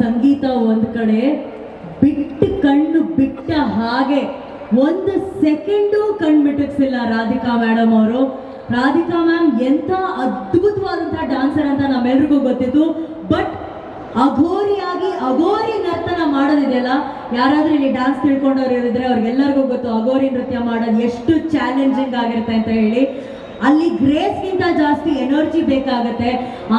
ಸಂಗೀತ ಒಂದ್ ಕಡೆ ಬಿಟ್ಟು ಕಣ್ಣು ಬಿಟ್ಟ ಹಾಗೆ ಒಂದು ಸೆಕೆಂಡು ಕಣ್ಣು ಬಿಟ್ಟಿಸಿಲ್ಲ ರಾಧಿಕಾ ಮೇಡಮ್ ಅವರು. ರಾಧಿಕಾ ಮ್ಯಾಮ್ ಎಂತ ಅದ್ಭುತವಾದಂತಹ ಡಾನ್ಸರ್ ಅಂತ ನಮ್ಮೆಲ್ರಿಗೂ ಗೊತ್ತಿತ್ತು ಬಟ್ ಅಘೋರಿಯಾಗಿ ಅಘೋರಿ ನರ್ತನ ಮಾಡೋದಿದೆಯಲ್ಲ, ಯಾರಾದ್ರೂ ಇಲ್ಲಿ ಡಾನ್ಸ್ ತಿಳ್ಕೊಂಡವ್ರು ಇರಿದ್ರೆ ಅವ್ರಿಗೆಲ್ಲರಿಗೂ ಗೊತ್ತು, ಅಘೋರಿ ನೃತ್ಯ ಮಾಡೋದು ಎಷ್ಟು ಚಾಲೆಂಜಿಂಗ್ ಆಗಿರುತ್ತೆ ಅಂತ ಹೇಳಿ. ಅಲ್ಲಿ ಗ್ರೇಸ್ಗಿಂತ ಜಾಸ್ತಿ ಎನರ್ಜಿ ಬೇಕಾಗತ್ತೆ.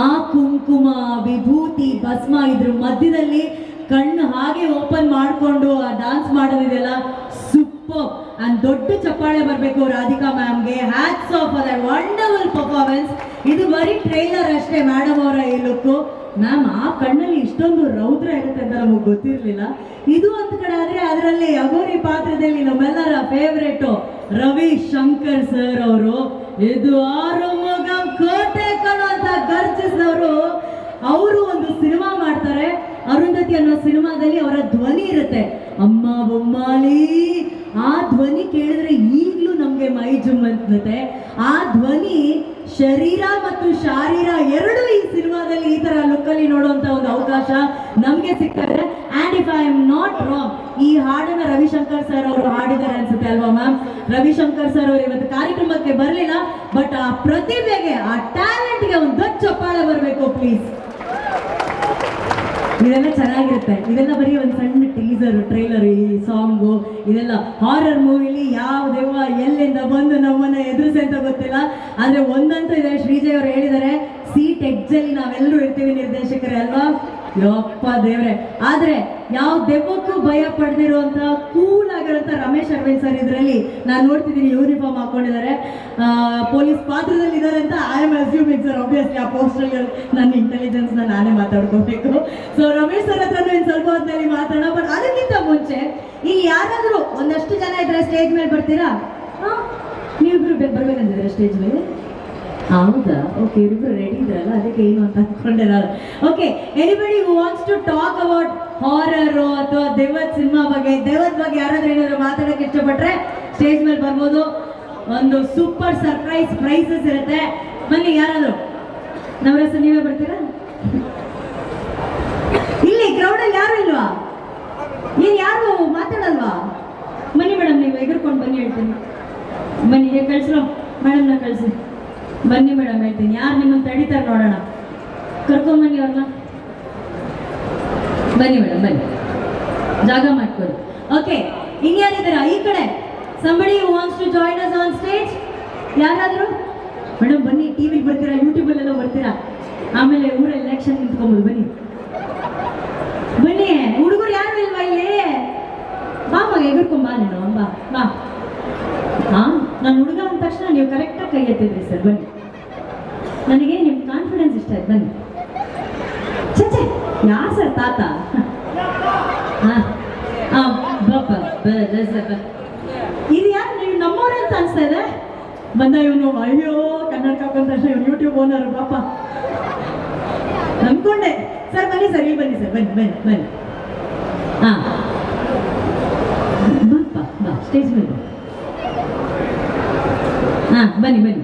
ಆ ಕುಂಕುಮ, ವಿಭೂತಿ, ಭಸ್ಮ ಇದ್ರ ಮಧ್ಯದಲ್ಲಿ ಕಣ್ಣು ಹಾಗೆ ಓಪನ್ ಮಾಡಿಕೊಂಡು ಆ ಡಾನ್ಸ್ ಮಾಡೋದಿದೆಯಲ್ಲ ಸೂಪರ್ ಅಂಡ್ ದೊಡ್ಡ ಚಪ್ಪಾಳೆ ಬರಬೇಕು ರಾಧಿಕಾ ಮ್ಯಾಮ್ಗೆ ಹ್ಯಾಟ್ಸ್ ಆಫ್ ಅದ ವಂಡರ್ಫುಲ್ ಪರ್ಫಾರ್ಮೆನ್ಸ್ ಇದು ಬರೀ ಟ್ರೈಲರ್ ಅಷ್ಟೇ ಮೇಡಮ್ ಅವರ ಈ ಲುಕ್ಕು ಮ್ಯಾಮ್ ಆ ಕಣ್ಣಲ್ಲಿ ಇಷ್ಟೊಂದು ರೌದ್ರ ಇರುತ್ತೆ ಅಂತ ನಮಗೆ ಗೊತ್ತಿರಲಿಲ್ಲ. ಇದು ಒಂದು ಕಡೆ ಆದರೆ ಅದರಲ್ಲಿ ಅಗೋರಿ ಪಾತ್ರದಲ್ಲಿ ನಮ್ಮೆಲ್ಲರ ಫೇವ್ರೇಟು ರವಿ ಶಂಕರ್ ಸರ್ ಅವರು. ಇದು ಆರು ಮಗ ಕೋಟೆ ಕಣೋ ಅಂತ ಗರ್ಜಿಸಿದವರು ಅವರು ಒಂದು ಸಿನಿಮಾ ಮಾಡ್ತಾರೆ. ಅರುಂಧತಿ ಅನ್ನೋ ಸಿನಿಮಾದಲ್ಲಿ ಅವರ ಧ್ವನಿ ಇರುತ್ತೆ. ಅಮ್ಮ ಬೊಮ್ಮಾಲಿ ಆ ಧ್ವನಿ ಕೇಳಿದ್ರೆ ಈಗಲೂ ನಮಗೆ ಮೈ ಜುಮ್ ಅಂತತೆ ಆ ಧ್ವನಿ ಶರೀರ ಮತ್ತು ಶಾರೀರ ಎರಡು ಈ ಸಿನಿಮಾದಲ್ಲಿ ಈ ತರ ಲುಕ್ಕಲ್ಲಿ ನೋಡುವಂತ ಒಂದು ಅವಕಾಶ ನಮಗೆ ಸಿಗ್ತದೆ and if I am not wrong ಈ ಹಾಡನ್ನ ರವಿಶಂಕರ್ ಸರ್ ಅವರು ಹಾಡಿದ್ದಾರೆ ಅನ್ಸುತ್ತೆ ಅಲ್ವಾ ಮ್ಯಾಮ್ ರವಿಶಂಕರ್ ಸರ್ ಅವರು ಇವತ್ತು ಕಾರ್ಯಕ್ರಮಕ್ಕೆ ಬರಲಿಲ್ಲ ಬಟ್ ಆ ಪ್ರತಿಭೆಗೆ, ಆ ಟ್ಯಾಲೆಂಟ್ಗೆ ಒಂದು ದೊಡ್ಡ ಚಪ್ಪಾಳ ಬರಬೇಕು ಪ್ಲೀಸ್ ಇದೆಲ್ಲ ಚೆನ್ನಾಗಿರುತ್ತೆ. ಇದೆಲ್ಲ ಬರೀ ಒಂದು ಸಣ್ಣ ಟೀಸರ್ ಇದೆಲ್ಲ ಹಾರರ್ ಮೂವಿಲಿ ಯಾವ ದೆವ್ವ ಎಲ್ಲಿಂದ ಬಂದು ನಮ್ಮನ್ನ ಎದುರಿಸಿ ಅಂತ ಗೊತ್ತಿಲ್ಲ. ಆದ್ರೆ ಒಂದಂತೂ ಇದೆ, ಶ್ರೀಜಯ್ ಅವರು ಹೇಳಿದ್ದಾರೆ, ಸೀಟ್ ಎಡ್ಜಲ್ಲಿ ನಾವೆಲ್ಲರೂ ಇರ್ತೀವಿ ನಿರ್ದೇಶಕರೇ ಅಲ್ವಾ? ಯಪ್ಪ ದೇವ್ರೆ. ಆದ್ರೆ ಯಾವ ದೆವ್ವಕ್ಕೂ ಭಯ ಪಡೆದಿರುವಂತ ಕೂಲ್ ಆಗಿರುವಂತ ರಮೇಶ್ ಅರವಿಂದ್ ಸರ್ ಇದರಲ್ಲಿ ನಾನು ನೋಡ್ತಿದ್ದೀನಿ ಯೂನಿಫಾರ್ಮ್ ಹಾಕೊಂಡಿದ್ದಾರೆ. ಪೊಲೀಸ್ ಪಾತ್ರದಲ್ಲಿ ಇದ್ದಾರೆ ಅಂತ I am assuming sir obviously ಆ ಪೋಸ್ಟಲ್ಲಿ ನನ್ನ ಇಂಟೆಲಿಜೆನ್ಸ್ ನಾನೇ ಮಾತಾಡ್ಕೋಬೇಕು. ಸೊ ರಮೇಶ್ ಸರ್ ಹತ್ರ ಇನ್ನು ಸ್ವಲ್ಪ ಹೊತ್ತಲ್ಲಿ ಮಾತಾಡೋಣ ಬಟ್ ಅದಕ್ಕಿಂತ ಮುಂಚೆ ಇಲ್ಲಿ ಯಾರಾದರೂ ಒಂದಷ್ಟು ಜನ ಇದ್ರೆ ಸ್ಟೇಜ್ ಮೇಲೆ ಬರ್ತೀರಾ? ನೀವಿಬ್ರು ಬರ್ಬೇಕಂತಿದ್ರೆ ಸ್ಟೇಜ್ ಮೇಲೆ? ಹೌದಾ? ಓಕೆ ಇಬ್ಬರು ರೆಡಿ ಇದ್ರಲ್ಲ ಅದಕ್ಕೆ ಏನು ಅಂತ ಅನ್ಕೊಂಡೆ ನಾನು okay anybody who wants to talk about horror ಅಥವಾ ದೇವತ್ ಸಿನಿಮಾ ಬಗ್ಗೆ ದೆವ್ವದ ಬಗ್ಗೆ ಯಾರಾದ್ರೂ ಏನಾದ್ರು ಮಾತಾಡಕ್ಕೆ ಇಷ್ಟಪಟ್ರೆ ಸ್ಟೇಜ್ ಮೇಲೆ ಬರ್ಬೋದು. ಒಂದು ಸೂಪರ್ ಸರ್ಪ್ರೈಸ್ ಪ್ರೈಸಸ್ ಇರುತ್ತೆ. ಬನ್ನಿ, ಯಾರಾದ್ರು. ಹೆಸರು ನೀವೇ ಬರ್ತೀರಾ? ಇಲ್ಲಿ ಕ್ರೌಡಲ್ಲಿ ಯಾರು ಇಲ್ವಾ? ನೀನ್ ಯಾರು? ಮಾತಾಡಲ್ವಾ? ಬನ್ನಿ ಮೇಡಮ್ ನೀವು ಎಗರ್ಕೊಂಡು ಬನ್ನಿ, ಹೇಳ್ತೀನಿ. ಬನ್ನಿ, ಹೇಗೆ ಕಳ್ಸ್ರೋ? ಮೇಡಮ್ನ ಕಳಿಸಿ. ಬನ್ನಿ ಮೇಡಮ್ ಹೇಳ್ತೀನಿ. ಯಾರು ನಿಮ್ಮನ್ನು ತಡಿತಾರೆ ನೋಡೋಣ? ಕರ್ಕೊಂಬನ್ನಿ ಅವ್ರನ್ನ. ಬನ್ನಿ ಮೇಡಮ್, ಬನ್ನಿ. ಜಾಗ ಮಾಡ್ಕೊಳ್ಳಿ. ಓಕೆ ಇನ್ಯಾರಿದ್ದೀರಾ? ಈ ಕಡೆ. Somebody wants to join us on stage ಯಾರಾದರೂ? ಮೇಡಮ್, ಬನ್ನಿ. ಟಿವಿಗೆ ಬರ್ತೀರಾ? ಯೂಟ್ಯೂಬಲ್ಲೆಲ್ಲ ಬರ್ತೀರಾ? ಆಮೇಲೆ ಊರ ಎಲೆಕ್ಷನ್ ನಿಂತ್ಕೊಂಬೋದು ಬನ್ನಿ. ಬನ್ನಿ. ಹುಡುಗರು ಯಾರು ಇಲ್ವಾ ಇಲ್ಲಿ? ಬಾ ಮಗ ಎಗರ್ಕೊಂಬಾ ನೀನು. ಬಾ ಬಾ. ಹಾ? ನಾನು ಹುಡುಗ ಅಂದ ತಕ್ಷಣ ನೀವು ಕರೆಕ್ಟಾಗಿ ಕೈ ಎತ್ತಿದ್ರಿ ಸರ್. ಬನ್ನಿ. ನನಗೆ ನಿಮ್ಮ ಕಾನ್ಫಿಡೆನ್ಸ್ ಇಷ್ಟ ಆಯ್ತು, ಬನ್ನಿ. ಚಚ್ಚೆ ಯಾ ಸರ್ ತಾತ ಇದು ಯಾರು? ನೀವು ನಮ್ಮವರೇ ಅಂತ ಅನ್ಸ್ತಾ ಇದೆ? ಬಂದ ಇವನು ಅಯ್ಯೋ, ಕನ್ನಡ ಕಾಕೊಂಡ ತಕ್ಷಣ ಇವನು ಯೂಟ್ಯೂಬ್ ಓನರ್ ಪಾಪ. ನಂಬ್ಕೊಂಡೆ. ಸರ್, ಬನ್ನಿ ಸರ್, ಇಲ್ಲಿ ಬನ್ನಿ ಸರ್, ಬನ್ನಿ ಬನ್ನಿ ಬನ್ನಿ. ಹಾ. ಬಾ ಸ್ಟೇಜ್ ಮೇಲೆ ಹಾ, ಬನ್ನಿ ಬನ್ನಿ.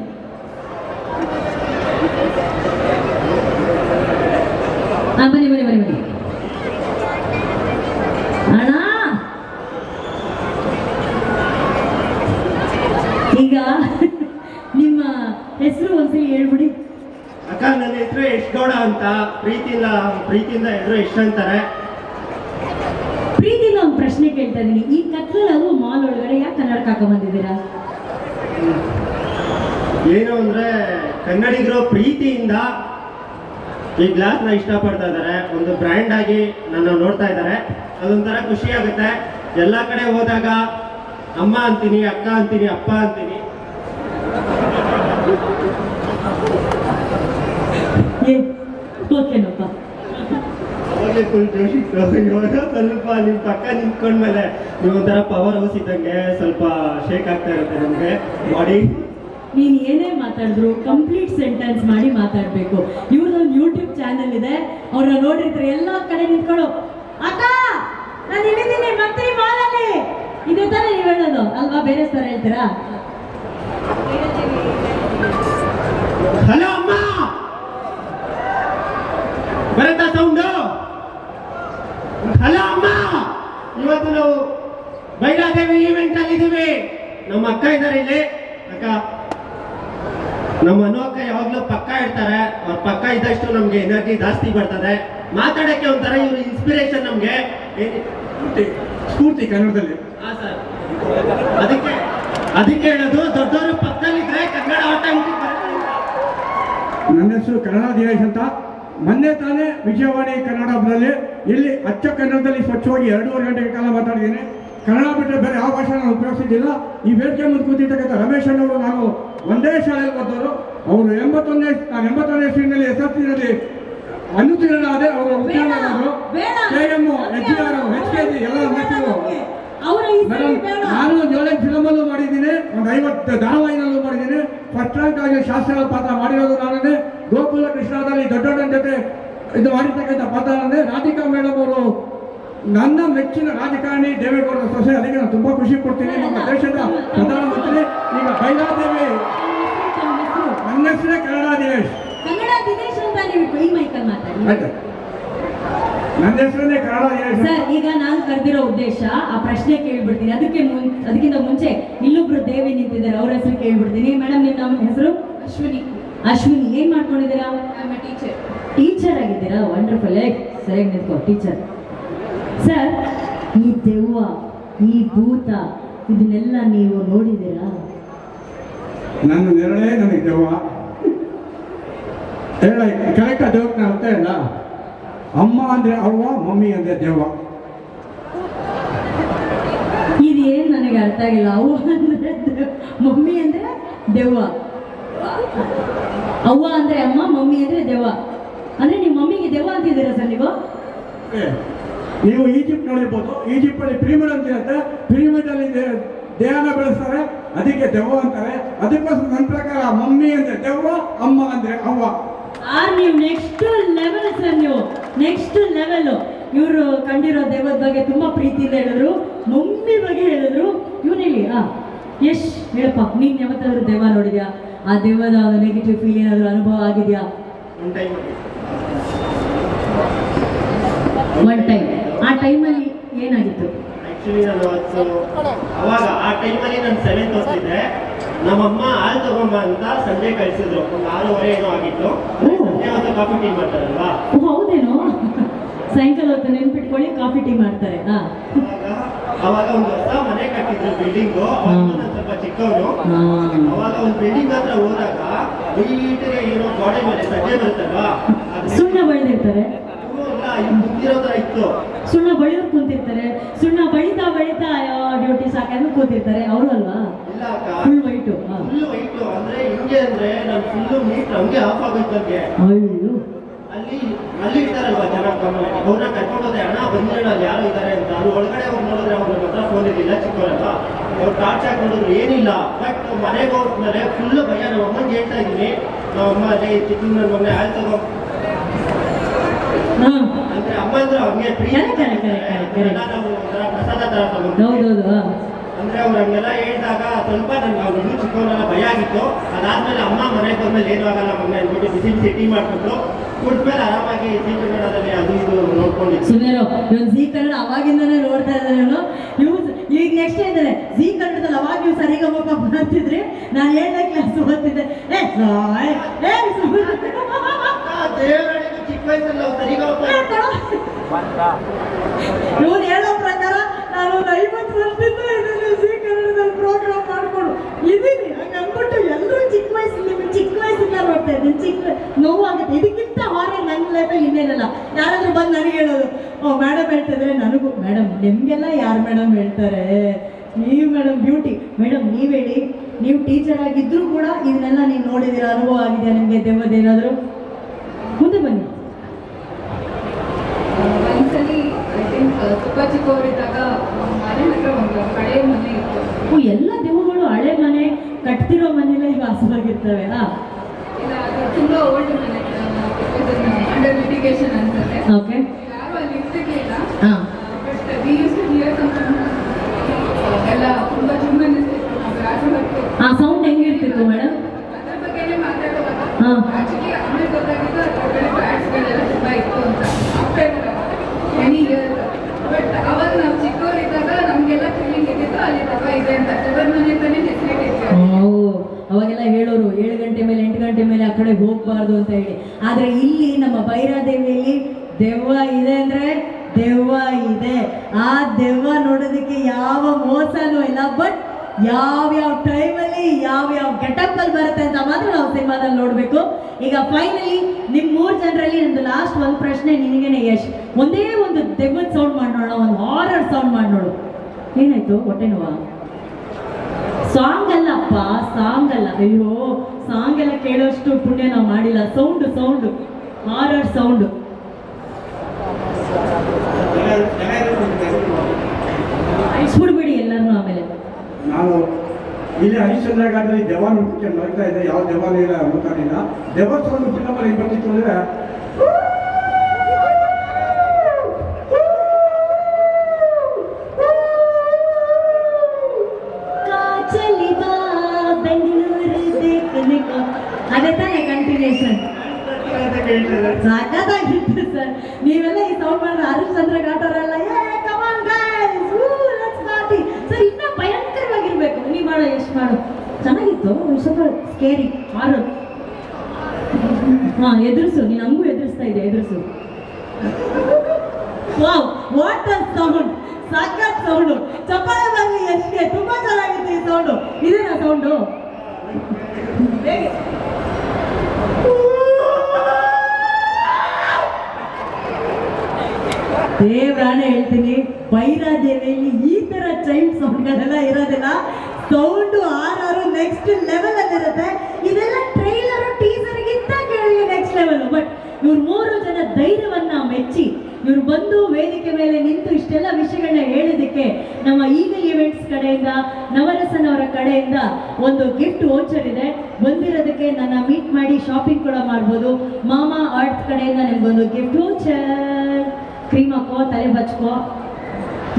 ನನ್ನ ಹೆಸರು ಯಶ್ಗೌಡ ಅಂತ. ಪ್ರೀತಿಯಿಂದ ಪ್ರೀತಿಯಿಂದ ಹೆಸರು ಯಶ್ ಅಂತಾರೆ. ಪ್ರೀತಿಯಿಂದ ಒಂದು ಪ್ರಶ್ನೆ ಕೇಳ್ತಾ ಇದೀನಿ ಈ ಕತ್ಲಲ್ಲೂ ಮಾಲ್ ಒಳಗಡೆ ಯಾಕೆ ಕನ್ನಡಕ ಹಾಕೊಂಡಿದ್ದೀರಾ ಏನು ಅಂದ್ರೆ ಕನ್ನಡಿಗರು ಪ್ರೀತಿಯಿಂದ ಈ ಗ್ಲಾಸ್ನ ಇಷ್ಟಪಡ್ತಾ ಇದ್ದಾರೆ. ಒಂದು ಬ್ರ್ಯಾಂಡ್ ಆಗಿ ನನ್ನ ನೋಡ್ತಾ ಇದ್ದಾರೆ. ಅದೊಂಥರ ಖುಷಿ ಆಗುತ್ತೆ. ಎಲ್ಲ ಕಡೆ ಹೋದಾಗ ಅಮ್ಮ ಅಂತೀನಿ ಅಕ್ಕ ಅಂತೀನಿ ಅಪ್ಪ ಅಂತೀನಿ ಏ ಓಕೆನಪ್ಪ ಅವಾಗಲೇ ಫುಲ್ ಜೋಶ್ ಇತ್ತು ಇವಾಗ ಸ್ವಲ್ಪ ನಿಮ್ ಪಕ್ಕ ನಿಂತ್ಕೊಂಡ್ಮೇಲೆ ನೀವು ಒಂಥರ ಪವರ್ ಹೌಸ್ ಇದ್ದಂಗೆ ಸ್ವಲ್ಪ ಶೇಕ್ ಆಗ್ತಾ ಇರುತ್ತೆ ನಮಗೆ. ಬಾಡಿ ನೀನ್ ಏನೇ ಮಾತಾಡಿದ್ರು ಕಂಪ್ಲೀಟ್ ಸೆಂಟೆನ್ಸ್ ಮಾಡಿ ಮಾತಾಡಬೇಕು. ಇವ್ರದೊಂದು ಯೂಟ್ಯೂಬ್ ಚಾನೆಲ್ ಇದೆ. ಅವ್ರನ್ನ ನೋಡಿರ್ತಾರೆ ಎಲ್ಲ ಕಡೆ ನಿಂತ್ಕೊಳ್ಳು. ಅಕ್ಕ ನಾನು ಇಳಿದ್ದೀನಿ ಮಂತ್ರಿ ಮಾಲಲ್ಲಿ. ಇದೇ ತಾನೇ ನೀವು ಹೇಳೋದು. ಅಲ್ವಾ? ಬೇರೆ ಥರ ಹೇಳ್ತೀರಾ? ಹಲೋ ಅಮ್ಮ! ಬರತ್ತಾ ಸೌಂಡು ಹಲೋ ಅಮ್ಮ ಇವತ್ತು ನಾವು ಬೈರಾದೇವಿ ಈವೆಂಟ್ ಅಲ್ಲಿ ಇದೀವಿ ನಮ್ಮ ಅಕ್ಕ ಇದ್ದಾರೆ ಇಲ್ಲಿ. ಅಕ್ಕ ನಮ್ಮ ಅನು ಅಕ್ಕ ಯಾವಾಗ್ಲೂ ಪಕ್ಕ ಇರ್ತಾರೆ. ಅವ್ರ ಪಕ್ಕ ಇದ್ದಷ್ಟು ನಮ್ಗೆ ಎನರ್ಜಿ ಜಾಸ್ತಿ ಬರ್ತದೆ. ಮಾತಾಡಕ್ಕೆ ಒಂಥರ ಇವ್ರು ಇನ್ಸ್ಪಿರೇಷನ್ ನಮ್ಗೆ. ಸ್ಫೂರ್ತಿ ಕನ್ನಡದಲ್ಲಿ. ಹಾ ಸರ್. ಅದಕ್ಕೆ ಅದಕ್ಕೆ ಹೇಳೋದು ದೊಡ್ಡವರು ಪಕ್ಕದಲ್ಲಿದ್ರೆ ಕನ್ನಡ ಆಟೋಮೆಟಿಕ್ ಬರುತ್ತೆ. ನನ್ನ ಹೆಸರು ಕನ್ನಡ ದಿನೇಶ್ ಅಂತ. ಮೊನ್ನೆ ತಾನೇ ವಿಜಯವಾಣಿ ಕನ್ನಡ ಹಬ್ಬದಲ್ಲಿ ಇಲ್ಲಿ ಅಚ್ಚ ಕನ್ನಡದಲ್ಲಿ ಸ್ವಚ್ಛವಾಗಿ ಎರಡೂವರೆ ಗಂಟೆಗೆ ಕಾಲ ಮಾತಾಡಿದ್ದೀನಿ. ಕನ್ನಡ ಬಿಟ್ಟರೆ ಬೇರೆ ಯಾವ ಭಾಷೆ ನಾನು ಉಪಯೋಗಿಸಿದ್ದಿಲ್ಲ. ಈ ವೇದಿಕೆ ಮುಂದೆ ಕೂತಿರ್ತಕ್ಕಂಥ ರಮೇಶ್ ಅಣ್ಣವರು ನಾನು ಒಂದೇ ಶಾಲೆಯಲ್ಲಿ ಓದೋರು ಅವರು ಎಂಬತ್ತೊಂದನೇ ನಾನು ಎಂಬತ್ತೊಂದನೇ ಇಸ್ವಿನಲ್ಲಿ ಎಸ್ ಎಸ್ ಸಿನಲ್ಲಿ ಅನುತೀರ್ಣರಾದೆ ಅವರು ಉತ್ತೀರ್ಣರಾದರು K H R H K G ಎಲ್ಲ ಮಾಡ್ತಿದ್ರು ನಾನು ಒಂದು ಏಳೆಂಟು ಫಿಲಮಲ್ಲೂ ಮಾಡಿದ್ದೀನಿ. ಒಂದು ಐವತ್ತು ಧಾರಾವಾಹಿನಲ್ಲೂ ಮಾಡಿದ್ದೀನಿ. ಫಸ್ಟ್ ರ್ಯಾಂಕ್ ಆಗಿ ಶಾಸ್ತ್ರಗಳ ಪಾತ್ರ ಮಾಡಿರೋದು ನಾನೇ ಗೋಕುಲ ಕೃಷ್ಣದಲ್ಲಿ ದೊಡ್ಡ ಜೊತೆ ಇದು ಮಾಡಿರ್ತಕ್ಕಂಥ ಪಾತ್ರ ಅಂದರೆ ರಾಧಿಕಾ ಮೇಡಮ್ ಅವರು ನನ್ನ ಮೆಚ್ಚಿನ ರಾಜಕಾರಣಿ ದೇವೇಗೌಡರ ಸೊಸೆ ಅದಕ್ಕೆ ನಾನು ತುಂಬಾ ಖುಷಿ ಪಡ್ತೀನಿ. ನಮ್ಮ ದೇಶದ ಪ್ರಧಾನಮಂತ್ರಿ ಈಗ ಬೈಲಾದೇವಿ. ನನ್ನ ಹೆಸರೇ ಕನ್ನಡ ದಿನೇಶ್. ಕನ್ನಡ ದಿನೇಶ್ ಅಂತ ನೀವು ಈ ಮೈಕಲ್ ಮಾತಾಡಿ. ನನ್ನ ಹೆಸರನ್ನೇ ಕನ್ನಡ ದಿನೇಶ್. ಸರ್ ಈಗ ನಾನು ಕರೆದಿರೋ ಉದ್ದೇಶ ಆ ಪ್ರಶ್ನೆ ಕೇಳ್ಬಿಡ್ತೀನಿ. ಅದಕ್ಕೆ ಅದಕ್ಕಿಂತ ಮುಂಚೆ ಇಲ್ಲೊಬ್ರು ದೇವಿ ನಿಂತಿದ್ದಾರೆ. ಅವ್ರ ಹೆಸರು ಕೇಳ್ಬಿಡ್ತೀನಿ. ಮೇಡಮ್ ನಿಮ್ಮ ನಮ್ಮ ಹೆಸರು? ಅಶ್ವಿನಿ. ಅಶ್ವಿನಿ ಏನ್ ಮಾಡ್ಕೊಂಡಿದ್ದೀರಾ? ಟೀಚರ್ ಟೀಚರ್ ಆಗಿದ್ದೀರಾ? ವಂಡರ್ಫುಲ್ ಸರಿಯಾಗಿ ನಿಂತ್ಕೋ ಟೀಚರ್ ಸರ್ ಈ ದೆವ್ವ ಈ ಭೂತ ಇದನ್ನೆಲ್ಲ ನೀವು ನೋಡಿದ್ದೀರಾ? ನನ್ನ ನೆರಳೇ ನನಗೆ ದೆವ್ವ. ಹೇಳ ಕರೆಕ್ಟ್ ದೇವಕ್ಕೆ ಅರ್ಥ ಇಲ್ಲ ಅಮ್ಮ ಅಂದ್ರೆ ಅವ್ವ ಮಮ್ಮಿ ಅಂದ್ರೆ ದೆವ್ವ. ಇದೇನ್ ನನಗೆ ಅರ್ಥ ಆಗಿಲ್ಲ? ಅವ್ವ ಅಂದ್ರೆ ಮಮ್ಮಿ ಅಂದ್ರೆ ದೆವ್ವ. ಅವ್ವ ಅಂದ್ರೆ ಅಮ್ಮ ಮಮ್ಮಿ ಅಂದ್ರೆ ದೆವ್ವ. ಅಂದ್ರೆ ನಿಮ್ಮ ಮಮ್ಮಿಗೆ ದೆವ್ವ ಅಂತಿದ್ದೀರಾ ಸರ್ ನೀವು? ನೀವು ಈಜಿಪ್ಟ್ ನೋಡಿರ್ಬೋದು. ಈಜಿಪ್ಟ್ ಅಲ್ಲಿ ಪಿರಿಮಿಡ್ ಅಂತ ಇರುತ್ತೆ ಪಿರಿಮಿಡ್ ಅಲ್ಲಿ ದೇಹನ ಬೆಳೆಸ್ತಾರೆ. ಅದಕ್ಕೆ ದೆವ್ವ ಅಂತಾರೆ. ಅದಕ್ಕೋಸ್ಕರ ನನ್ನ ಪ್ರಕಾರ ಮಮ್ಮಿ ಅಂದ್ರೆ ದೆವ್ವ ಅಮ್ಮ ಅಂದ್ರೆ ಅವ್ವ. ಆ ನೀವು ನೆಕ್ಸ್ಟ್ ಲೆವೆಲ್ ಸರ್ ನೀವು. ನೆಕ್ಸ್ಟ್ ಲೆವೆಲ್ ಇವರು ಕಂಡಿರೋ ದೇವದ ಬಗ್ಗೆ ತುಂಬಾ ಪ್ರೀತಿಯಿಂದ ಹೇಳಿದ್ರು. ಮಮ್ಮಿ ಬಗ್ಗೆ ಹೇಳಿದ್ರು. ಇವನು ಹೇಳಿ ಆ ಯಶ್ ಹೇಳಪ್ಪ ನೀನ್ ಯಾವತ್ತಾದ್ರೂ ದೇವ ನೋಡಿದ್ಯಾ? ಆ ದೆವ್ವದ ನೆಗೆಟಿವ್ ಫೀಲ್ ಏನಾದ್ರು ಅನುಭವ ಆಗಿದೆಯಾ? ಒನ್ ಟೈಮ್ ಆ ಟೈಮಲ್ಲಿ ಏನಾಗಿತ್ತು? ಆಕ್ಚುಲಿ ನಾನು ಅವತ್ತು ಅವಾಗ ಆ ಟೈಮಲ್ಲಿ ನಾನು ಸೆವೆಂತ್ ಓದ್ತಿದ್ದೆ. ನಮ್ಮಮ್ಮ ಹಾಲು ತಗೊಂಬ ಅಂತ ಸಂಜೆ ಕಳಿಸಿದ್ರು. ಒಂದು ಆರೂವರೆ ಏನೋ ಆಗಿತ್ತು. ಸಂಜೆ ಕಾಫಿ ಟೀ ಮಾಡ್ತಾರಲ್ವಾ? ಓ ಹೌದೇನೋ? ಸಾಯಂಕಾಲ ಹೊತ್ತು ನೆನ್ಪಿಟ್ಕೊಳ್ಳಿ ಕಾಫಿ ಟೀ ಮಾಡ್ತಾರೆ. ಹಾ. ಅವಾಗ ಒಂದು ಹೊಸ ಮನೆ ಕಟ್ಟಿದ್ರು ಬಿಲ್ಡಿಂಗ್ ಸ್ವಲ್ಪ ಚಿಕ್ಕವನು. ಅವಾಗ ಒಂದು ಬಿಲ್ಡಿಂಗ್ ಹತ್ರ ಹೋದಾಗ ನೀಟಿಗೆ ಏನೋ ಗೋಡೆ ಮೇಲೆ ಸಜ್ಜೆ ಬರುತ್ತಲ್ವಾ? ಸುಣ್ಣ ಬಳಿದಿರ್ತಾರೆ. ಇತ್ತು. ಸುಣ್ಣ ಬಳಿಯೋರು ಕುಂತಿರ್ತಾರೆ. ಸುಣ್ಣ ಬಳಿತಾ ಬಳಿತಾ ಡ್ಯೂಟಿ ಸಾಕಂದ್ರೆ ಕೂತಿರ್ತಾರೆ. ಅವರು ಅಲ್ವಾ? ಫುಲ್ ವೈಟು ಫುಲ್ ವೈಟು ಅಂದ್ರೆ ಹಿಂಗೆ ಅಂದ್ರೆ ನಾನು ಫುಲ್ಲು ಮೀಟ್ ಹಂಗೆ ಆಫ್ ಆಗೋಯ್ತು ನನಗೆ ಅಯ್ಯೋ. ಅಲ್ಲಿ ಅಲ್ಲಿ ಇದ್ದಾರಲ್ವಾ ಜನ ಅವ್ರನ್ನ ಕರ್ಕೊಂಡು ಹಣ ಅಣ್ಣ ಬಂದಿರೋಣ ಅಲ್ಲಿ ಯಾರು ಇದ್ದಾರೆ ಅಂತ. ಅಲ್ಲಿ ಒಳಗಡೆ ಹೋಗಿ ನೋಡಿದ್ರೆ ಅವ್ರ ಹತ್ರ ಫೋನ್ ಇರಲಿಲ್ಲ ಚಿಕ್ಕವರಲ್ಲ ಅವ್ರು ಟಾರ್ಚ್ ಹಾಕಿ ನೋಡಿದ್ರು ಏನಿಲ್ಲ. ಬಟ್ ಮನೆಗೆ ಹೋದ್ಮೇಲೆ ಫುಲ್ ಭಯ. ನಮ್ಮ ಅಮ್ಮಂಗೆ ಹೇಳ್ತಾ ಇದ್ದೀನಿ ನಮ್ಮ ಅಮ್ಮ ಅಲ್ಲೇ ಚಿಕ್ಕ ನನ್ನ ಮಗನೇ ಹಾಲು ತಗೋ. ಅಂದ್ರೆ ಅಮ್ಮ ಅಂದ್ರೆ ಹಂಗೆ ಪ್ರೀತಿ. ನಾವು ಒಂಥರ ಪ್ರಸಾದ ತರ ತಗೊಂಡ್ವಿ. ಅಂದ್ರೆ ಅವ್ರು ಹಂಗೆಲ್ಲ ಹೇಳಿದಾಗ ಸ್ವಲ್ಪ ನನಗೆ ಅವ್ರು ಇನ್ನೂ ಚಿಕ್ಕವರೆಲ್ಲ ಭಯ ಆಗಿತ್ತು. ಅದಾದ್ಮೇಲೆ ಅಮ್ಮ ಮನೆಗೆ ಬಂದ್ಮೇಲೆ ಏನೂ ಆಗಲ್ಲ ಮನೆ ಅಂದ್ಬಿಟ್ಟು ಬಿಸಿ ಬಿಸಿ ಟೀ ಮಾಡ್ಕೊಂಡು ಕುಡ್ದ್ಮೇಲೆ ಆರಾಮಾಗಿ ಸಿ ಕನ್ನಡದಲ್ಲಿ ಅದು ಇದು ನೋಡ್ಕೊಂಡಿದ್ದು ಸುಮ್ಮನೆ ನಾನು ಜಿ ಕನ್ನಡ ಅವಾಗಿಂದನೇ ನೋಡ್ತಾ ಇದ್ದಾರೆ ನಾನು. ಯೂಸ್ ಈಗ ನೆಕ್ಸ್ಟ್ ಇದ್ದಾರೆ ಜಿ ಕನ್ನಡದಲ್ಲಿ ಅವಾಗ ನೀವು ಸರಿಗ ಹೋಗ ಬರ್ತಿದ್ರಿ ನಾನು ಏಳನೇ ಕ್ಲಾಸ್ ಓದ್ತಿದ್ದೆ. ಏ ಸಾಯ್, ಏ ಚಿಕ್ಕ ವಯಸ್ಸಲ್ಲಿ ನಾವು ಹೋಗ್ತಾ ಇವನು ಹೇಳೋ ಪ್ರಕಾರ ನಾನು ಒಂದು ಐವತ್ತು ವರ್ಷದಿಂದ ಇದನ್ನು ಕನ್ನಡದಲ್ಲಿ ಪ್ರೋಗ್ರಾಮ್ ಮಾಡಿಕೊಂಡು ಇದೀನಿ. ಹಂಗೆ ಅಂದ್ಬಿಟ್ಟು ಎಲ್ಲರೂ ಚಿಕ್ಕ ವಯಸ್ಸಿಂದ ಚಿಕ್ಕ ವಯಸ್ಸಿಂದ ನೋಡ್ತಾ ಇದ್ದೀನಿ. ಚಿಕ್ಕ ನೋವಾಗುತ್ತೆ. ಇದಕ್ಕಿಂತ ಹಾರ ನನ್ನ ಲೈಫಲ್ಲಿ ಇನ್ನೇನಲ್ಲ. ಯಾರಾದರೂ ಬಂದು ನನಗೆ ಹೇಳೋದು, ಓ ಮೇಡಮ್ ಹೇಳ್ತಿದ್ರೆ ನನಗೂ ಮೇಡಮ್ ನಿಮಗೆಲ್ಲ ಯಾರು ಮೇಡಮ್ ಹೇಳ್ತಾರೆ? ನೀವು ಮೇಡಮ್ ಬ್ಯೂಟಿ ಮೇಡಮ್ ನೀವು ಹೇಳಿ ನೀವು ಟೀಚರ್ ಆಗಿದ್ರೂ ಕೂಡ ಇದನ್ನೆಲ್ಲ ನೀವು ನೋಡಿದಿರ? ಅನುಭವ ಆಗಿದೆಯಾ? ನಿಮಗೆ ದೆವ್ವದೇನಾದರೂ ಮುಂದೆ ಬನ್ನಿ. ತುಂಬ ಚಿಕ್ಕವರಿದ್ದಾಗ ಮನೆ ಹತ್ರ ಒಂದು ಹಳೆ ಮನೆ ಇತ್ತು. ಎಲ್ಲ ದೆವ್ವಗಳು ಹಳೆ ಮನೆ ಕಟ್ತಿರೋ ಮನೇಲೆ ವಾಸವಾಗಿರ್ತವೆ ಇಲ್ಲ ಅದು ತುಂಬ ಓಲ್ಡ್ ಮನೆ ಅಂಡರ್ ಲಿಟಿಗೇಷನ್ ಅನ್ಸುತ್ತೆ ಓಕೆ ಯಾರು ಅಲ್ಲಿ ಇರ್ತಿರ್ಲಿಲ್ಲ ಹಾ but we use to hear ಎಲ್ಲ ತುಂಬ ಜುಮ್ ಅನ್ನಿಸ್ತಿತ್ತು ನಾವು ಯಾರು ಆ ಸೌಂಡ್ ಹೆಂಗಿರ್ತಿತ್ತು ಮೇಡಮ್ ಅದ್ರ ಬಗ್ಗೆನೇ ಮಾತಾಡುವಾಗ ಹಾ. ಆಕ್ಚುಲಿ ಆಮೇಲೆ ಹೇಳೋರು ಏಳು ಗಂಟೆ ಮೇಲೆ, ಎಂಟು ಗಂಟೆ ಮೇಲೆ ಆ ಕಡೆ ಹೋಗಬಾರ್ದು ಅಂತ ಹೇಳಿ. ಆದರೆ ಇಲ್ಲಿ ನಮ್ಮ ಭೈರಾದೇವಿಯಲ್ಲಿ ದೆವ್ವ ಇದೆ ಅಂದ್ರೆ ದೆವ್ವ ಇದೆ. ಆ ದೆವ್ವ ನೋಡೋದಕ್ಕೆ ಯಾವ ಮೋಸನೂ ಇಲ್ಲ ಬಟ್ ಯಾವ್ಯಾವ ಟೈಮಲ್ಲಿ ಯಾವ್ಯಾವ ಗೆಟಪ್ ಅಲ್ಲಿ ಬರುತ್ತೆ ಅಂತ ಮಾತ್ರ ನಾವು ಸಿನಿಮಾದಲ್ಲಿ ನೋಡಬೇಕು. ಈಗ ಫೈನಲಿ ನಿಮ್ಮ ಮೂರು ಜನರಲ್ಲಿ ನಂದು ಲಾಸ್ಟ್ ಒಂದು ಪ್ರಶ್ನೆ ನಿನಗೇನೆ, ಯಶ್. ಒಂದೇ ಒಂದು ದೆವ್ವದ ಸೌಂಡ್ ಮಾಡಿ ಒಂದು ಹಾರರ್ ಸೌಂಡ್ ಮಾಡಿ ಏನಾಯ್ತು? ಹೊಟ್ಟೆ ನೋವಾ? ಸಾಂಗ್ ಅಲ್ಲಪ್ಪ ಸಾಂಗ್ ಅಲ್ಲ ಅಯ್ಯೋ ಸಾಂಗ್ ಎಲ್ಲ ಕೇಳೋಷ್ಟು ಪುಣ್ಯ ನಾವು ಮಾಡಿಲ್ಲ. Sound sound. Horror sound. ಸುಡ್ಬಿಡಿ ಎಲ್ಲರೂ ಆಮೇಲೆ. ನಾನು ಇಲ್ಲಿ ಹರಿಶ್ಚಂದ್ರ ಘಾಟದಲ್ಲಿ ದೇವಾಲ ಹುಡುಕಿ ನೋಡ್ತಾ ಇದ್ದೆ. ಯಾವ ದೇವಾಲಯ ಇಲ್ಲ ದೇವಸ್ಥಾನ ಫಿಲಮಲ್ಲಿ ಬರ್ತಿತ್ತು ಅಂದ್ರೆ ಅದೇ ತಾನೇ ಕಂಟಿನ್ಯೂಷನ್ ಸಾಕಾಗಿತ್ತು ಸರ್ ನೀವೆಲ್ಲ ಈ ಸೌಂಡ್ ಮಾಡಿದ್ರೆ ಹರಿಶ್ಚಂದ್ರ ಚಂದ್ರ ಪಾರ್ಟಿ ಸರ್ ಇನ್ನ ಭಯಂಕರವಾಗಿರ್ಬೇಕು. ನೀ ಮಾಡೋ ಎಷ್ಟು ಮಾಡು. ಚೆನ್ನಾಗಿತ್ತು. ಸ್ವಲ್ಪ ಸ್ಕೇರಿ ಆರು ಹಾ, ಎದುರಿಸು. ನೀನು ಹಂಗೂ ಎದುರಿಸ್ತಾ ಇದೆ ಎದುರಿಸು. ವಾವ್ ವಾಟ್ ಅ ಸೌಂಡ್ ಸಖತ್ ಸೌಂಡು ಚಪ್ಪಾಳೆ ಬರಲಿ ಎಷ್ಟೇ ತುಂಬಾ ಚೆನ್ನಾಗಿತ್ತು ಈ ಸೌಂಡು ಇದೇನಾ ಸೌಂಡು ದೇವ್ರಾಣೆ ಹೇಳ್ತೀನಿ. ಬೈರಾದೇವಿಯಲ್ಲಿ ಈ ತರ ಚೈಲ್ಡ್ ಸೌಂಡ್ಗಳೆಲ್ಲ ಇರೋದಿಲ್ಲ. ಸೌಂಡು ಆರಾರು ನೆಕ್ಸ್ಟ್ ಲೆವೆಲ್ ಅಲ್ಲಿರುತ್ತೆ. ಇದೆಲ್ಲ ಟ್ರೈಲರ್ ಟೀಸರ್ಗಿಂತ ಕೇಳಿ ನೆಕ್ಸ್ಟ್ ಲೆವೆಲ್ ಬಟ್ ಇವ್ರು ಮೂರು ಜನ ಧೈರ್ಯವನ್ನ ಮೆಚ್ಚಿ, ಇವ್ರು ಬಂದು ವೇದಿಕೆ ಮೇಲೆ ನಿಂತು ಇಷ್ಟೆಲ್ಲ ವಿಷಯಗಳನ್ನ ಹೇಳಿದಕ್ಕೆ ನಮ್ಮ ಈಗ ಇವೆಂಟ್ಸ್ ಕಡೆಯಿಂದ ನವರಸನ್ ಅವರ ಕಡೆಯಿಂದ ಒಂದು ಗಿಫ್ಟ್ ವೋಚರ್ ಇದೆ. ಬಂದಿರೋದಕ್ಕೆ ನನ್ನ ಮೀಟ್ ಮಾಡಿ ಶಾಪಿಂಗ್ ಕೂಡ ಮಾಡ್ಬೋದು. ಮಾಮಾ ಆರ್ಟ್ ಕಡೆಯಿಂದ ನಿಮ್ಗೊಂದು ಗಿಫ್ಟ್ ವೋಚರ್ ಕ್ರೀಮ್ ಹಾಕೋ ತಲೆ ಬಚ್ಕೋ.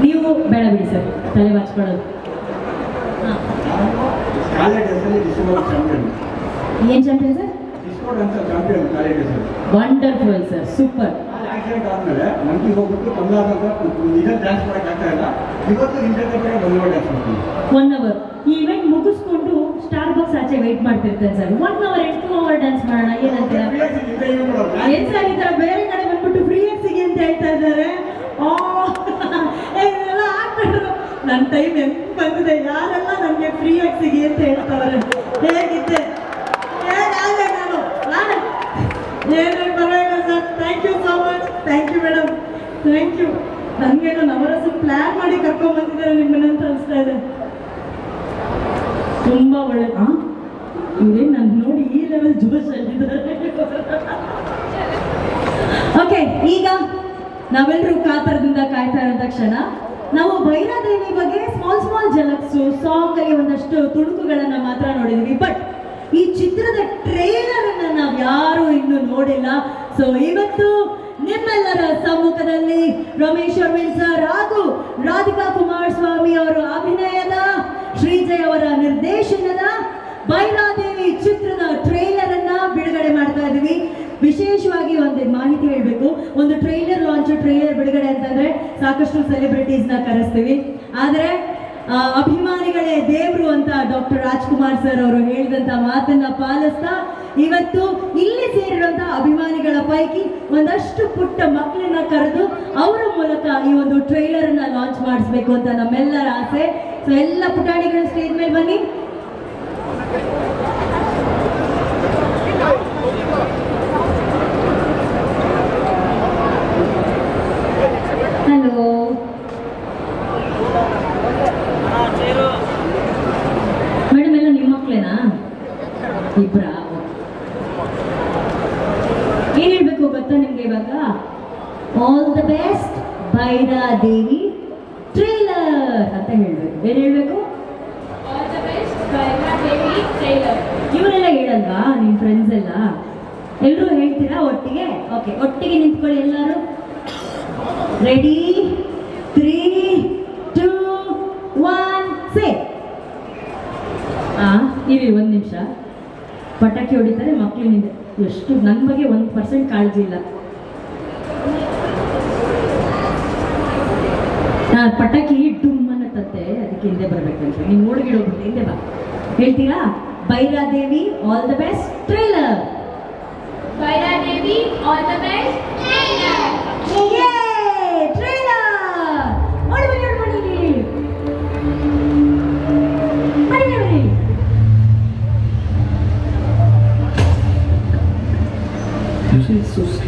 ನೀವು ಬೇಡ ಬಿಡಿ ಸರ್ ತಲೆ ಬಚ್ಕೊಳ್ಳೋದು. ಏನು champion sir? Wonderful sir super accident ಆದ್ಮೇಲೆ ಮಂತ್ಲಿ ಹೋಗ್ಬಿಟ್ಟು ಡ್ಯಾನ್ಸ್ ಮಾಡಕ್ ಆಗ್ತಾ ಇಲ್ಲ. ಇವತ್ತು ನಿಜ ಕಡೆ ಬಂದಿರೋ ಡ್ಯಾನ್ಸ್ ಮಾಡ್ತೀನಿ. ಒನ್ ಅವರ್ ಈ ಇವೆಂಟ್ ಮುಗಿಸ್ಕೊಂಡು ಸ್ಟಾರ್ ಬಾಕ್ಸ್ ಆಚೆ ವೆಯ್ಟ್ ಮಾಡ್ತಿರ್ತೇನೆ ಸರ್. ಒನ್ ಅವರ್ ಎಂಟು ಟೂ ಅವರ್ ಡ್ಯಾನ್ಸ್ ಮಾಡೋಣ ಏನಂತ ಏನ್ ಸರ್ ಈ ತರ ಬೇರೆ ಕಡೆ ಬಂದ್ಬಿಟ್ಟು ಫ್ರೀ ಸಿಗಿ ಅಂತ ಹೇಳ್ತಾ ಇದ್ದಾರೆ ಆ, ಏ, ಇದೆಲ್ಲ ಆಗ್ಬಿಟ್ರು ನನ್ನ ಟೈಮ್ ಹೆಂಗ್ ಬಂದಿದೆ ಯಾರೆಲ್ಲ ನನಗೆ ಫ್ರೀ ಆಗಿ ಸಿಗಿ ಅಂತ ಹೇಳ್ತಾವ್ರೆ ಹೇಗಿದ್ದೆ ಹೇಗಾದೆ ನಾನು ನಾನು ಏನೇ ಪರವಾಗಿಲ್ಲ sir thank you so much thank you madam thank you ನನಗೇನೋ ನವರಸ ಪ್ಲ್ಯಾನ್ ಮಾಡಿ ಕರ್ಕೊಂಡ್ ಬಂದಿದ್ದಾರೆ ನಿಮ್ಮನ್ನ ಅಂತ ತುಂಬಾ ಒಳ್ಳೆ ನೋಡಿ ಈ ಲೆವೆಲ್ ಜೋಶ್ ಓಕೆ, ಈಗ ನಾವೆಲ್ಲರೂ ಕಾತರದಿಂದ ಕಾಯ್ತಾ ಇರೋ ಕ್ಷಣ ನಾವು ಭೈರಾದೇವಿ ಬಗ್ಗೆ ಸ್ಮಾಲ್ ಸ್ಮಾಲ್ ಜಲಕ್ಸು ಸಾಂಗ್ ಅಲ್ಲಿ ಒಂದಷ್ಟು ತುಣುಕುಗಳನ್ನ ಮಾತ್ರ ನೋಡಿದ್ವಿ. ಬಟ್ ಈ ಚಿತ್ರದ ಟ್ರೇಲರ್ ಅನ್ನ ನಾವು ಯಾರು ಇನ್ನು ನೋಡಿಲ್ಲ. ಸೊ ಇವತ್ತು ನಿಮ್ಮೆಲ್ಲರ ಸಮ್ಮುಖದಲ್ಲಿ ರಮೇಶ್ ಅರವಿಂದ್ ಸರ್ ಹಾಗೂ ರಾಧಿಕಾ ಅವರ ಅಭಿನಯದ ಶ್ರೀಜಯ್ ಅವರ ನಿರ್ದೇಶನದ ಬೈರಾದೇವಿ ಚಿತ್ರದ ಟ್ರೈಲರ್ ಅನ್ನ ಬಿಡುಗಡೆ ಮಾಡ್ತಾ ಇದೀವಿ ವಿಶೇಷವಾಗಿ ಒಂದು ಮಾಹಿತಿ ಹೇಳಬೇಕು. ಒಂದು ಟ್ರೈಲರ್ ಲಾಂಚ್ ಟ್ರೈಲರ್ ಬಿಡುಗಡೆ ಅಂತಂದ್ರೆ ಸಾಕಷ್ಟು ಸೆಲೆಬ್ರಿಟೀಸ್ನ ಕರೆಸ್ತೀವಿ. ಆದ್ರೆ ಅಭಿಮಾನಿಗಳೇ ದೇವರು ಅಂತ ಡಾಕ್ಟರ್ ರಾಜ್ಕುಮಾರ್ ಸರ್ ಅವರು ಹೇಳಿದಂತ ಮಾತನ್ನ ಪಾಲಿಸ್ತಾ ಇವತ್ತು ಇಲ್ಲಿ ಸೇರಿರುವಂತಹ ಅಭಿಮಾನಿಗಳ ಪೈಕಿ ಒಂದಷ್ಟು ಪುಟ್ಟ ಮಕ್ಕಳನ್ನ ಕರೆದು ಅವರ ಮೂಲಕ ಈ ಒಂದು ಟ್ರೈಲರ್ ಅನ್ನ ಲಾಂಚ್ ಮಾಡಿಸ್ಬೇಕು ಅಂತ ನಮ್ಮೆಲ್ಲರ ಆಸೆ. ಸೊ ಎಲ್ಲ ಪುಟಾಣಿಗಳು ಸ್ಟೇಜ್ ಮೇಲೆ ಬನ್ನಿ ಹಲೋ ಮೇಡಮ್ ಎಲ್ಲ ನಿಮ್ಮ ಮಕ್ಕಳೇನಾ ಇಬ್ರ ಏನ್ ಹೇಳ್ಬೇಕು ಗೊತ್ತಾ ನಿಮ್ಗೆ ಇವಾಗ all the best Bhaira Devi trailer ಅಂತ ಹೇಳ್ಬೇಕು. ಏನ್ ಹೇಳ್ಬೇಕು? ಇವರೆಲ್ಲ ಹೇಳಲ್ವಾ? ನಿಮ್ ಫ್ರೆಂಡ್ಸ್ ಎಲ್ಲ? ಎಲ್ಲರೂ ಹೇಳ್ತೀರಾ ಒಟ್ಟಿಗೆ? ಓಕೆ ಒಟ್ಟಿಗೆ ನಿಂತ್ಕೊಳ್ಳಿ ಎಲ್ಲರೂ. Ready three two one say ಆ ಇರಿ ಒಂದು ನಿಮಿಷ. ಪಟಾಕಿ ಹೊಡಿತಾರೆ ಮಕ್ಕಳಿನಿಂದ ಎಷ್ಟು ನನ್ನ ಬಗ್ಗೆ ಒಂದು ಪರ್ಸೆಂಟ್ ಕಾಳಜಿ ಇಲ್ಲ. ಆ, ಪಟಾಕಿ ಡುಮ್ ಅನ್ನತ್ತಂತೆ ಅದಕ್ಕೆ ಹಿಂದೆ ಬರ್ಬೇಕಂತೆ. ನೀವು ಓಡ್ಗಿಡೋಗ್ಬಿಟ್ಟು ಹಿಂದೆ ಬಾ. ಹೇಳ್ತೀರಾ? Bhairadevi all the best trailer Vaira Devi, all the best. Trailer ಓಡಿ ಬನ್ನಿ ಓಡಿ ಬನ್ನಿ ಬನ್ನಿ ಬನ್ನಿ You say it's so strange.